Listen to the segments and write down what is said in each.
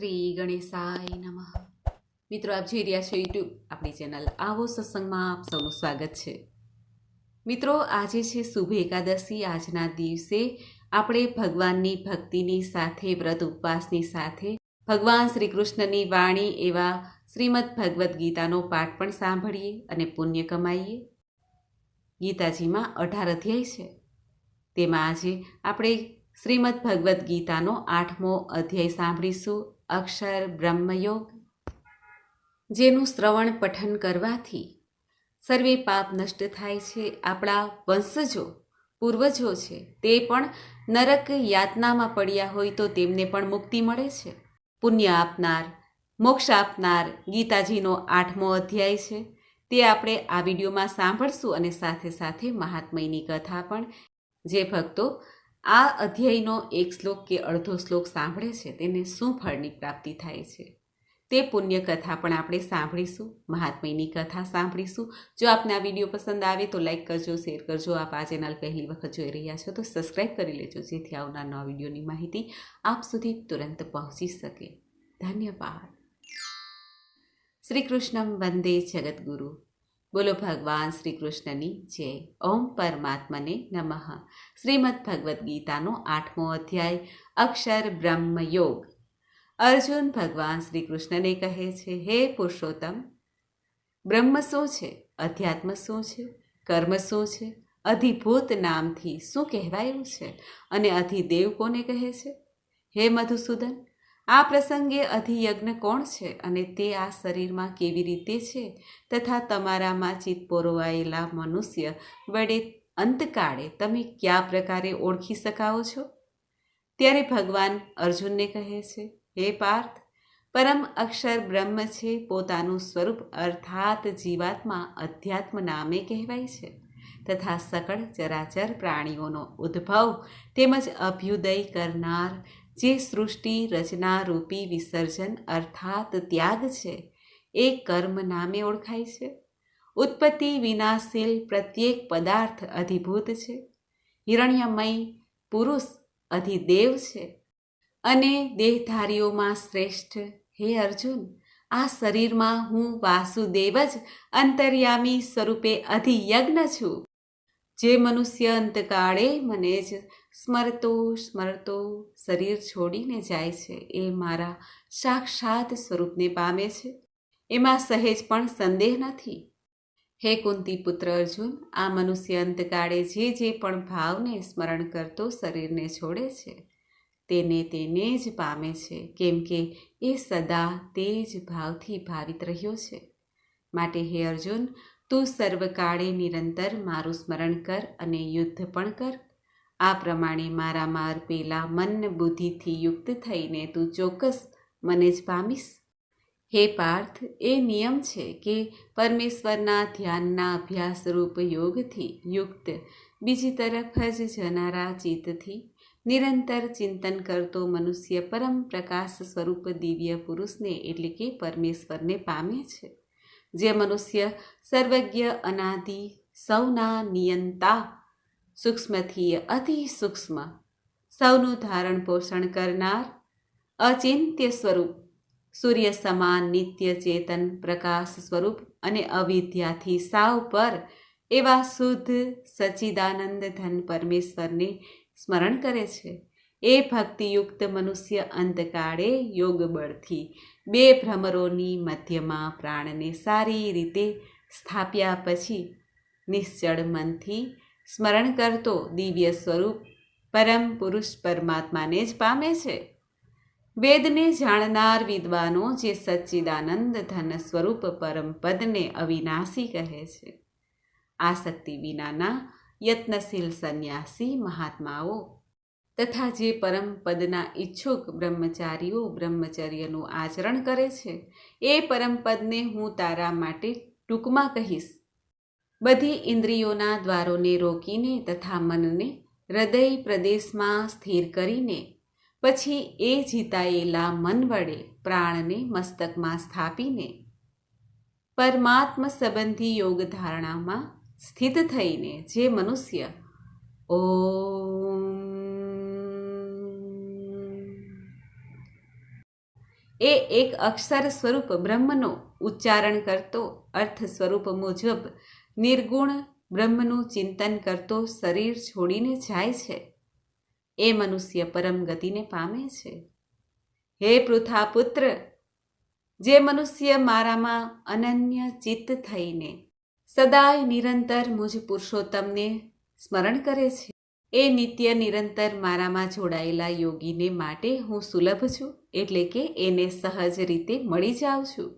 શ્રી ગણેશાય નમઃ. મિત્રો, આપ જોઈ રહ્યા છો યુટ્યુબ આપણી ચેનલ આવો સત્સંગમાં આપ સૌનું સ્વાગત છે. મિત્રો, આજે છે શુભ એકાદશી. આજના દિવસે આપણે ભગવાનની ભક્તિની સાથે, વ્રત ઉપવાસની સાથે ભગવાન શ્રી કૃષ્ણની વાણી એવા શ્રીમદ ભગવદ્ ગીતાનો પાઠ પણ સાંભળીએ અને પુણ્ય કમાઈએ. ગીતાજીમાં અઢાર અધ્યાય છે. તેમાં આજે આપણે શ્રીમદ ભગવદ્ ગીતાનો આઠમો અધ્યાય સાંભળીશું. અક્ષર બ્રહ્મયોગ, જેનું શ્રવણ પઠન કરવાથી સર્વે પાપ નષ્ટ થાય છે. આપણા વંશજો, પૂર્વજો છે, તે પણ નરક યાતનામાં પડ્યા હોય તો તેમને પણ મુક્તિ મળે છે. પુણ્ય આપનાર, મોક્ષ આપનાર ગીતાજીનો આઠમો અધ્યાય છે. તે આપણે આ વિડીયોમાં સાંભળશું અને સાથે સાથે મહાત્મયની કથા પણ. જે ભક્તો આ અધ્યાયનો એક શ્લોક કે અડધો શ્લોક સાંભળે છે તેને શું ફળની પ્રાપ્તિ થાય છે? તે પુણ્ય કથા પણ આપણે સાંભળીશું, મહાત્મયની કથા સાંભળીશું. જો આપને આ વીડિયો પસંદ આવે તો લાઈક કરજો, શેર કરજો. આપ આ ચેનલ પહેલી વખત જોઈ રહ્યા છો તો સબસ્ક્રાઈબ કરી લેજો, જેથી આવનાર નવા વિડીયોની માહિતી આપ સુધી તુરંત પહોંચી શકે. ધન્યવાદ. શ્રી કૃષ્ણમ વંદે જગદગુરુ. બોલો ભગવાન શ્રી કૃષ્ણની જય. ઓમ પરમાત્મને નમઃ. શ્રીમદ ભગવદ્ ગીતાનો આઠમો અધ્યાય, અક્ષર બ્રહ્મ યોગ અર્જુન ભગવાન શ્રી કૃષ્ણને કહે છે, હે પુરુષોત્તમ, બ્રહ્મ શું છે? અધ્યાત્મ શું છે? કર્મ શું છે? અધિભૂત નામથી શું કહેવાયું છે? અને અધિદેવ કોને કહે છે? હે મધુસૂદન આ પ્રસંગે અધિયજ્ઞ કોણ છે અને તે આ શરીરમાં કેવી રીતે છે તથા તમારામાં ચિત્ત પોરવાયેલા મનુષ્ય વડે અંતકાળે તમે કયા પ્રકારે ઓળખી શકાવો છો? ત્યારે ભગવાન અર્જુનને કહે છે, હે પાર્થ, પરમ અક્ષર બ્રહ્મ છે, પોતાનું સ્વરૂપ અર્થાત જીવાત્મા અધ્યાત્મ નામે કહેવાય છે તથા સકળ ચરાચર પ્રાણીઓનો ઉદ્ભવ તેમજ અભ્યુદય કરનાર જે સૃષ્ટિ રચના રૂપી વિસર્જન અર્થાત ત્યાગ છે, એ કર્મ નામે ઓળખાય છે. ઉત્પત્તિ વિનાશીલ પ્રત્યેક પદાર્થ અધિભૂત છે. હિરણ્યમય પુરુષ અધિદેવ છે. અને દેહધારીઓમાં શ્રેષ્ઠ, હે અર્જુન, આ શરીરમાં હું વાસુદેવ જ અંતર્યામી સ્વરૂપે અધિયજ્ઞ છું. જે મનુષ્ય અંતકાળે મને જ સ્મરતો સ્મરતો શરીર છોડીને જાય છે, એ મારા સાક્ષાત સ્વરૂપને પામે છે. એમાં સહેજ પણ સંદેહ નથી. હે કુંતી પુત્ર અર્જુન, આ મનુષ્ય અંતકાળે જે જે પણ ભાવને સ્મરણ કરતો શરીરને છોડે છે, તેને તેને જ પામે છે, કેમ કે એ સદા તે જ ભાવથી ભાવિત રહ્યો છે. માટે હે અર્જુન તું સર્વકાળે નિરંતર મારું સ્મરણ કર અને યુદ્ધ પણ કર. આ પ્રમાણે મારામાં અર્પેલા મન બુદ્ધિથી યુક્ત થઈને તું ચોક્કસ મને જ પામીશ. હે પાર્થ, એ નિયમ છે કે પરમેશ્વરના ધ્યાનના અભ્યાસરૂપ યોગથી યુક્ત બીજી તરફ જ જનારા ચિત્તથી નિરંતર ચિંતન કરતો મનુષ્ય પરમ પ્રકાશ સ્વરૂપ દિવ્ય પુરુષને એટલે કે પરમેશ્વરને પામે છે. જે મનુષ્ય સર્વજ્ઞ અનાદિ સૌના નિયંતા સૂક્ષ્મથી અતિ સૂક્ષ્મ. સૌનું ધારણ પોષણ કરનાર અચિંત્ય સ્વરૂપ, સૂર્ય સમાન નિત્ય ચેતન પ્રકાશ સ્વરૂપ અને અવિદ્યાથી સાવ પર એવા શુદ્ધ સચિદાનંદ ધન પરમેશ્વરને સ્મરણ કરે છે. એ ભક્તિયુક્ત મનુષ્ય અંતકાળે યોગબળથી બે ભ્રમરોની મધ્યમાં પ્રાણને સારી રીતે સ્થાપ્યા પછી નિશ્ચળ મનથી સ્મરણ કરતો દિવ્ય સ્વરૂપ પરમ પુરુષ પરમાત્માને જ પામે છે. વેદને જાણનાર વિદ્વાનો જે સચ્ચિદાનંદ ધન સ્વરૂપ પરમ પદને અવિનાશી કહે છે. આસક્તિ વિનાના યત્નશીલ સંન્યાસી મહાત્માઓ તથા જે પરમ પદના ઈચ્છુક બ્રહ્મચારીઓ બ્રહ્મચર્યનું આચરણ કરે છે, એ પરમપદને હું તારા માટે ટૂંકમાં કહીશ. બધી ઇન્દ્રિયોના દ્વારોને રોકીને તથા મનને હૃદય પ્રદેશમાં સ્થિર કરીને, પછી એ જીતાયેલા મન વડે પ્રાણને મસ્તકમાં સ્થાપીને, પરમાત્મ સંબંધી યોગ ધારણામાં સ્થિત થઈને જે મનુષ્ય ઓમ એ એક અક્ષર સ્વરૂપ બ્રહ્મનો ઉચ્ચારણ કરતો અર્થ સ્વરૂપ મુજબ નિર્ગુણ બ્રહ્મનું ચિંતન કરતો શરીર છોડીને જાય છે. એ મનુષ્ય પરમ ગતિને પામે છે. હે પૃથા પુત્ર જે મનુષ્ય મારામાં અનન્ય ચિત્ત થઈને સદાય નિરંતર મુજ પુરુષોત્તમને સ્મરણ કરે છે. એ નિત્ય નિરંતર મારામાં જોડાયેલા યોગીને માટે હું સુલભ છું, એટલે કે એને સહજ રીતે મળી જાઉં છું.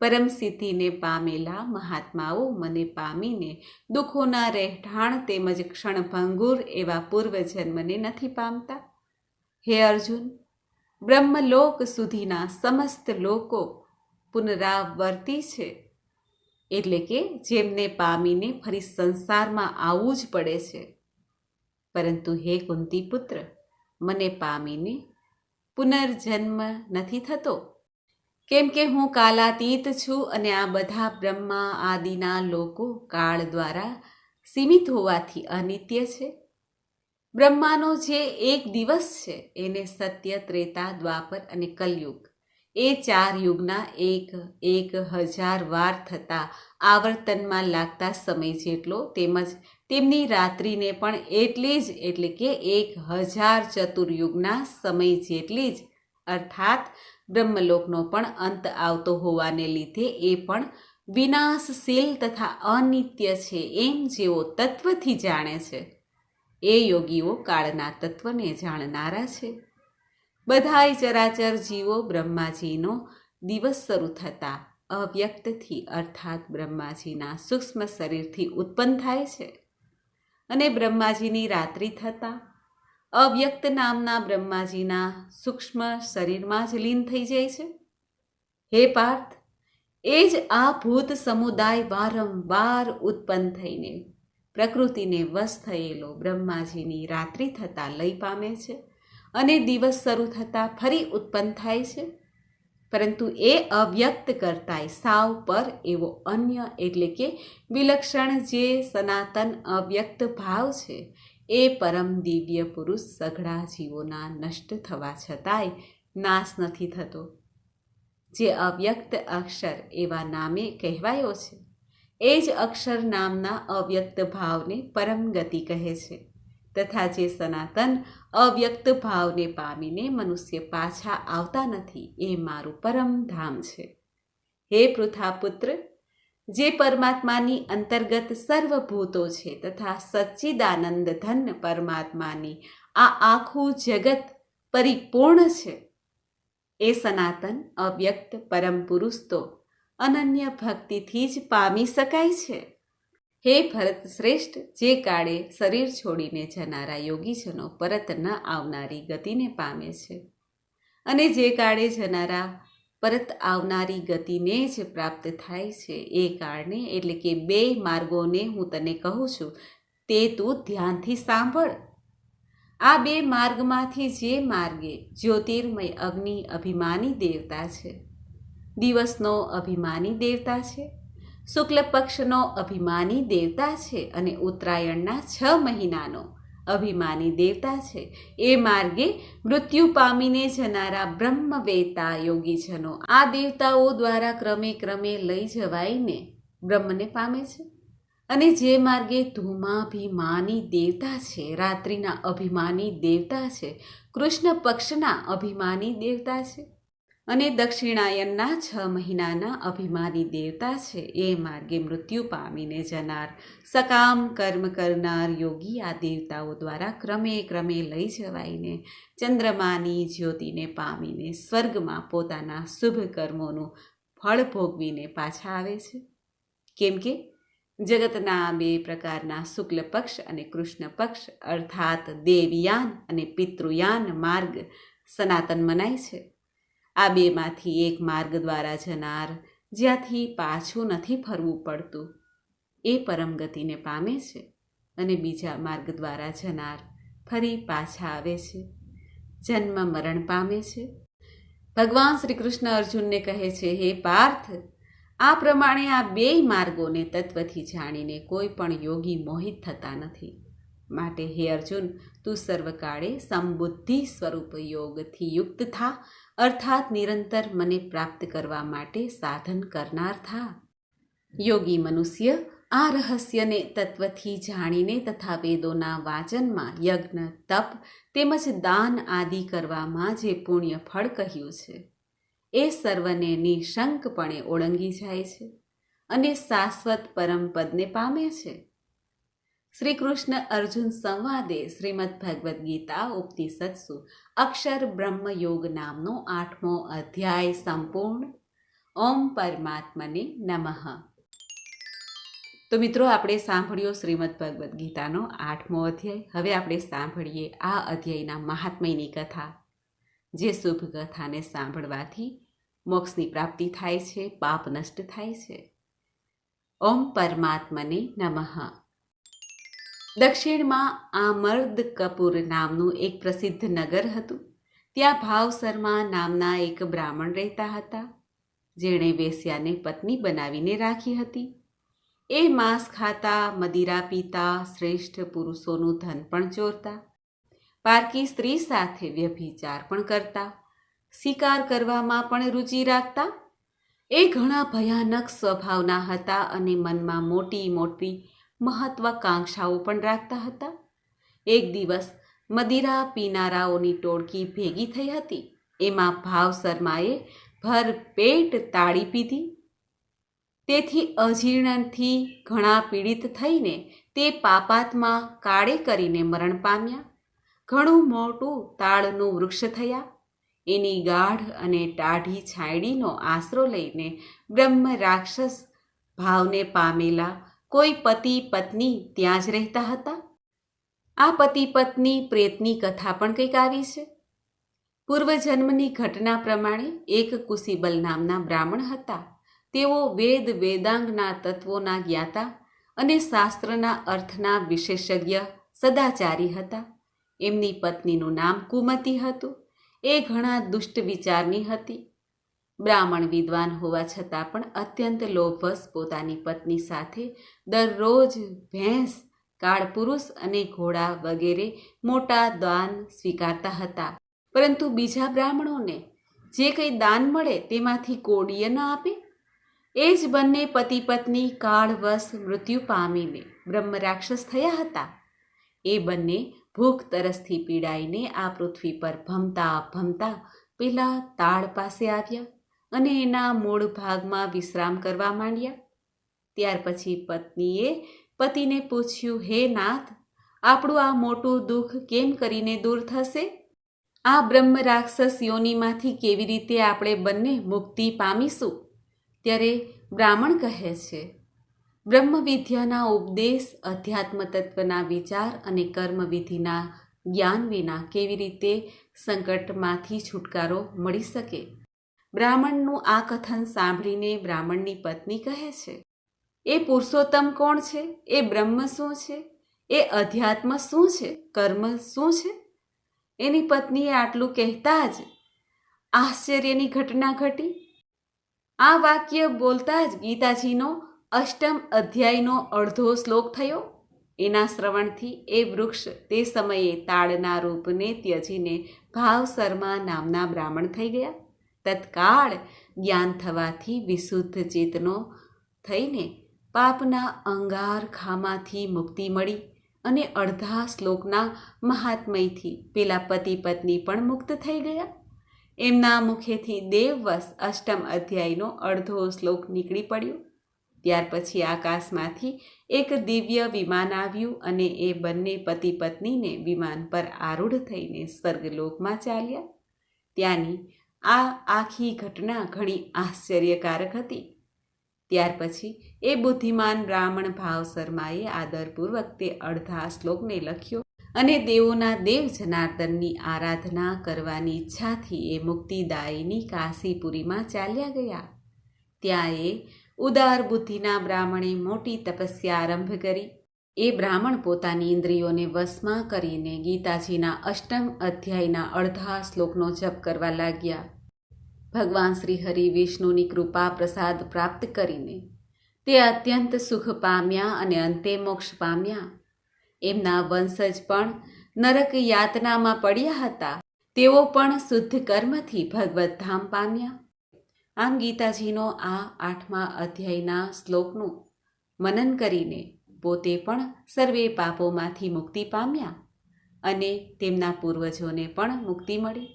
પરમ સિદ્ધિને પામેલા મહાત્માઓ મને પામીને દુઃખોના રહેઠાણ તેમજ ક્ષણભંગુર એવા પૂર્વજન્મને નથી પામતા. હે અર્જુન, બ્રહ્મલોક સુધીના સમસ્ત લોકો પુનરાવર્તી છે, એટલે કે જેમને પામીને ફરી સંસારમાં આવવું જ પડે છે. પરંતુ હે કુંતી પુત્ર મને પામીને પુનર્જન્મ નથી થતો. કેમ કે હું કાલાતીત છું અને આ બધા બ્રહ્મા આદિના લોકો કાળ દ્વારા સીમિત હોવાથી અનિત્ય છે. બ્રહ્માનો જે એક દિવસ છે, એને સત્ય, ત્રેતા, દ્વાપર અને કલયુગ. એ ચાર યુગના એક એક હજાર વાર થતા આવર્તનમાં લાગતા સમય જેટલો તેમજ તેમની રાત્રિને પણ એટલી જ, એટલે કે એક હજાર ચતુર્યુગના સમય જેટલી જ, અર્થાત બ્રહ્મલોકનો પણ અંત આવતો હોવાને લીધે એ પણ વિનાશશીલ તથા અનિત્ય છે એમ જેઓ તત્વથી જાણે છે. એ યોગીઓ કાળના તત્વને જાણનારા છે. બધાય ચરાચર જીવો બ્રહ્માજીનો દિવસ શરૂ થતા અવ્યક્તથી, અર્થાત બ્રહ્માજીના સૂક્ષ્મ શરીરથી ઉત્પન્ન થાય છે. અને બ્રહ્માજીની રાત્રિ થતાં અવ્યક્ત નામના બ્રહ્માજીના સૂક્ષ્મ શરીરમાં જ લીન થઈ જાય છે. હે પાર્થ, એ જ આ ભૂત સમુદાય વારંવાર ઉત્પન્ન થઈને, પ્રકૃતિને વશ થયેલો બ્રહ્માજીની રાત્રિ થતાં લઈ પામે છે અને દિવસ શરૂ થતાં ફરી ઉત્પન્ન થાય છે. પરંતુ એ અવ્યક્ત કરતાંય સાવ પર એવો અન્ય એટલે કે વિલક્ષણ જે સનાતન અવ્યક્ત ભાવ છે, એ પરમ દિવ્ય પુરુષ સઘળા જીવોના નષ્ટ થવા છતાંય નાશ નથી થતો. જે અવ્યક્ત અક્ષર એવા નામે કહેવાયો છે, એ જ અક્ષર નામના અવ્યક્ત ભાવને પરમ ગતિ કહે છે. તથા જે સનાતન અવ્યક્ત ભાવને પામીને મનુષ્ય પાછા આવતા નથી, એ મારું પરમ ધામ છે. હે પૃથાપુત્ર, જે પરમાત્માની અંતર્ગત સર્વભૂતો છે તથા સચ્ચિદાનંદ ધન પરમાત્માની આ આખું જગત પરિપૂર્ણ છે, એ સનાતન અવ્યક્ત પરમ પુરુષ તો અનન્ય ભક્તિથી જ પામી શકાય છે. હે ભરત શ્રેષ્ઠ, જે કાળે શરીર છોડીને જનારા યોગીજનો પરત ન આવનારી ગતિને પામે છે. અને જે કાળે જનારા પરત આવનારી ગતિને જ પ્રાપ્ત થાય છે, એ કાળને એટલે કે બે માર્ગોને હું તને કહું છું, તે તું ધ્યાનથી સાંભળ. આ બે માર્ગમાંથી જે માર્ગે જ્યોતિર્મય અગ્નિ અભિમાની દેવતા છે. દિવસનો અભિમાની દેવતા છે. શુક્લ પક્ષનો અભિમાની દેવતા છે અને ઉત્તરાયણના છ મહિનાનો અભિમાની દેવતા છે. એ માર્ગે મૃત્યુ પામીને જનારા બ્રહ્મવેતા યોગીજનો આ દેવતાઓ દ્વારા ક્રમે ક્રમે લઈ જવાઈને બ્રહ્મને પામે છે. અને જે માર્ગે ધૂમાભિમાની દેવતા છે, રાત્રિના અભિમાની દેવતા છે કૃષ્ણ પક્ષના અભિમાની દેવતા છે. અને દક્ષિણાયનના છ મહિનાના અભિમાની દેવતા છે. એ માર્ગે મૃત્યુ પામીને જનાર, સકામ કર્મ કરનાર યોગી આ દેવતાઓ દ્વારા ક્રમે ક્રમે લઈ જવાઈને, ચંદ્રમાની જ્યોતિને પામીને, સ્વર્ગમાં પોતાના શુભ કર્મોનું ફળ ભોગવીને પાછા આવે છે. કેમ કે જગતના બે પ્રકારના શુક્લ પક્ષ અને કૃષ્ણ પક્ષ અર્થાત દેવયાન અને પિતૃયાન માર્ગ સનાતન મનાય છે. આ બેમાંથી એક માર્ગ દ્વારા જનાર, જ્યાંથી પાછું નથી ફરવું પડતું, એ પરમ ગતિને પામે છે અને બીજા માર્ગ દ્વારા જનાર ફરી પાછા આવે છે, જન્મ મરણ પામે છે. ભગવાન શ્રી કૃષ્ણ અર્જુનને કહે છે, હે પાર્થ, આ પ્રમાણે આ બે માર્ગોને તત્વથી જાણીને કોઈ પણ યોગી મોહિત થતા નથી. માટે હે અર્જુન, તું સર્વકાળે સમબુદ્ધિ સ્વરૂપ યોગથી યુક્ત થા અર્થાત નિરંતર મને પ્રાપ્ત કરવા માટે સાધન કરનાર થા. યોગી મનુષ્ય આ રહસ્યને તત્વથી જાણીને તથા વેદોના વાચનમાં યજ્ઞ, તપ તેમજ દાન આદિ કરવામાં જે પુણ્ય ફળ કહ્યું છે, એ સર્વને નિશંકપણે ઓળંગી જાય છે અને શાશ્વત પરમપદને પામે છે. શ્રી કૃષ્ણ અર્જુન સંવાદે શ્રીમદ ભગવદ્ ગીતા ઉપનિષત્સુ અક્ષર બ્રહ્મ યોગ નામનો આઠમો અધ્યાય સંપૂર્ણ. ઓમ પરમાત્મને નમઃ. તો મિત્રો, આપણે સાંભળ્યો શ્રીમદ ભગવદ્ ગીતાનો આઠમો અધ્યાય. હવે આપણે સાંભળીએ આ અધ્યાયના મહાત્મયની કથા. જે શુભ કથાને સાંભળવાથી મોક્ષની પ્રાપ્તિ થાય છે, પાપ નષ્ટ થાય છે. ઓમ પરમાત્મને નમઃ. દક્ષિણમાં આમર્દ કપૂર નામનું એક પ્રસિદ્ધ નગર હતું. ત્યાં ભાવસરમા નામના એક બ્રાહ્મણ રહેતા હતા, જેણે વેશ્યાને પત્ની બનાવીને રાખી હતી. એ માંસ ખાતા, મદિરા પીતા, શ્રેષ્ઠ પુરુષોનું ધન પણ ચોરતા, પારકી સ્ત્રી સાથે વ્યભિચાર પણ કરતા, શિકાર કરવામાં પણ રુચિ રાખતા. એ ઘણા ભયાનક સ્વભાવના હતા અને મનમાં મોટી મોટી મહત્વાકાંક્ષાઓ પણ રાખતા હતા. એક દિવસ મદિરા પીનારાઓની ટોળકી ભેગી થઈ હતી. એમાં ભાવ શર્માએ ભરપેટ તાળી પીધી. તેથી અજીર્ણથી ઘણા પીડિત થઈને તે પાપાતમાં કાળે કરીને મરણ પામ્યા. ઘણું મોટું તાળનું વૃક્ષ થયા. એની ગાઢ અને ટાઢી છાંયડીનો આશરો લઈને બ્રહ્મ રાક્ષસ ભાવને પામેલા કોઈ પતિ પત્ની ત્યાં જ રહેતા હતા? આ પતિ પત્ની પ્રેતની કથા પણ કંઈક આવી છે? પૂર્વજન્મની ઘટના પ્રમાણે એક કુશીબલ નામના બ્રાહ્મણ હતા. તેઓ વેદ વેદાંગના તત્વોના જ્ઞાતા અને શાસ્ત્રના અર્થના વિશેષજ્ઞ સદાચારી હતા. એમની પત્નીનું નામ કુમતી હતું. એ ઘણા દુષ્ટ વિચારની હતી. બ્રાહ્મણ વિદ્વાન હોવા છતાં પણ અત્યંત લોભવશ પોતાની પત્ની સાથે દરરોજ ભેંસ કાળપુરુષ અને ઘોડા વગેરે મોટા દાન સ્વીકારતા હતા. પરંતુ બીજા બ્રાહ્મણોને જે કંઈ દાન મળે તેમાંથી કોડીએ ન આપે? એ જ બંને પતિ પત્ની કાળવશ મૃત્યુ પામીને બ્રહ્મ રાક્ષસ થયા હતા. એ બંને ભૂખ તરસથી પીડાઈને આ પૃથ્વી પર ભમતા ભમતા પેલા તાળ પાસે આવ્યા. અને એના મૂળ ભાગમાં વિશ્રામ કરવા માંડ્યા. ત્યાર પછી પત્નીએ પતિને પૂછ્યું, હે નાથ, આપણું આ મોટું દુઃખ કેમ કરીને દૂર થશે? આ બ્રહ્મ રાક્ષસ યોનિમાંથી કેવી રીતે આપણે બંને મુક્તિ પામીશું? ત્યારે બ્રાહ્મણ કહે છે બ્રહ્મ વિદ્યાના ઉપદેશ અધ્યાત્મ તત્વના વિચાર અને કર્મવિધિના જ્ઞાન વિના કેવી રીતે સંકટમાંથી છુટકારો મળી શકે? બ્રાહ્મણનું આ કથન સાંભળીને બ્રાહ્મણની પત્ની કહે છે, એ પુરુષોત્તમ કોણ છે? એ બ્રહ્મ શું છે? એ અધ્યાત્મ શું છે? કર્મ શું છે? એની પત્નીએ આટલું કહેતા જ આશ્ચર્યની ઘટના ઘટી. આ વાક્ય બોલતા જ ગીતાજીનો અષ્ટમ અધ્યાયનો અડધો શ્લોક થયો. એના શ્રવણથી એ વૃક્ષ તે સમયે તાળના રૂપને ત્યજીને ભાવ શર્મા નામના બ્રાહ્મણ થઈ ગયા. તત્કાળ જ્ઞાન થવાથી વિશુદ્ધ ચેતનો થઈને પાપના અંગાર ખામાંથી મુક્તિ મળી અને અડધા શ્લોકના મહાત્મયથી પેલા પતિ પત્ની પણ મુક્ત થઈ ગયા. એમના મુખેથી દેવવશ અષ્ટમ અધ્યાયનો અડધો શ્લોક નીકળી પડ્યો. ત્યાર પછી આકાશમાંથી એક દિવ્ય વિમાન આવ્યું અને એ બંને પતિ પત્નીને વિમાન પર આરૂઢ થઈને સ્વર્ગલોકમાં ચાલ્યા. ત્યાંની આ આખી ઘટના ઘણી આશ્ચર્યકારક હતી. ત્યાર પછી એ બુદ્ધિમાન બ્રાહ્મણ ભાવ શર્માએ આદરપૂર્વક તે અડધા શ્લોકને લખ્યો અને દેવોના દેવ જનાર્દનની આરાધના કરવાની ઈચ્છાથી એ મુક્તિદાયીની કાશીપુરીમાં ચાલ્યા ગયા. ત્યાં એ ઉદાર બુદ્ધિના બ્રાહ્મણે મોટી તપસ્યા આરંભ કરી. એ બ્રાહ્મણ પોતાની ઇન્દ્રિયોને વશમાં કરીને ગીતાજીના અષ્ટમ અધ્યાયના અડધા શ્લોકનો જપ કરવા લાગ્યા. ભગવાન શ્રી હરિ વિષ્ણુની કૃપા પ્રસાદ પ્રાપ્ત કરીને તે અત્યંત સુખ પામ્યા અને અંતે મોક્ષ પામ્યા. એમના વંશજ પણ નરક યાતનામાં પડ્યા હતા. તેઓ પણ શુદ્ધ કર્મથી ભગવત ધામ પામ્યા. આમ ગીતાજીનો આ આઠમા અધ્યાયના શ્લોકનું મનન કરીને પોતે પણ સર્વે પાપોમાંથી મુક્તિ પામ્યા અને તેમના પૂર્વજોને પણ મુક્તિ મળી.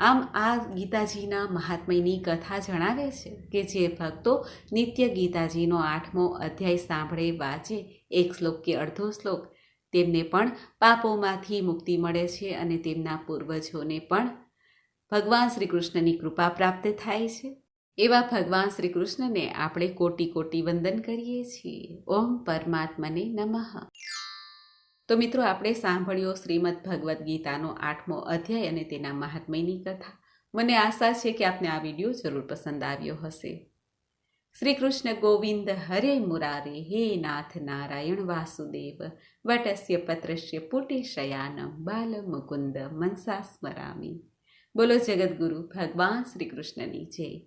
આમ આ ગીતાજીના મહાત્મ્યની કથા જણાવે છે કે જે ભક્તો નિત્ય ગીતાજીનો આઠમો અધ્યાય સાંભળે, વાંચે, એક શ્લોક કે અડધો શ્લોક, તેમને પણ પાપોમાંથી મુક્તિ મળે છે અને તેમના પૂર્વજોને પણ ભગવાન શ્રી કૃષ્ણની કૃપા પ્રાપ્ત થાય છે. એવા ભગવાન શ્રી કૃષ્ણને આપણે કોટી કોટી વંદન કરીએ છીએ. ઓમ પરમાત્મને નમઃ. તો મિત્રો, આપણે સાંભળ્યો શ્રીમદ ભગવદ્ ગીતાનો આઠમો અધ્યાય અને તેના મહાત્મયની કથા. મને આશા છે કે આપને આ વીડિયો જરૂર પસંદ આવ્યો હશે. શ્રી કૃષ્ણ ગોવિંદ હરે મુરારે, હે નાથ નારાયણ વાસુદેવ, વટસ્ય પત્રસ્ય પુટેશયાનમ બાલ મુકુંદ મનસા સ્મરામી. બોલો જગદગુરુ, ભગવાન શ્રી કૃષ્ણની જય.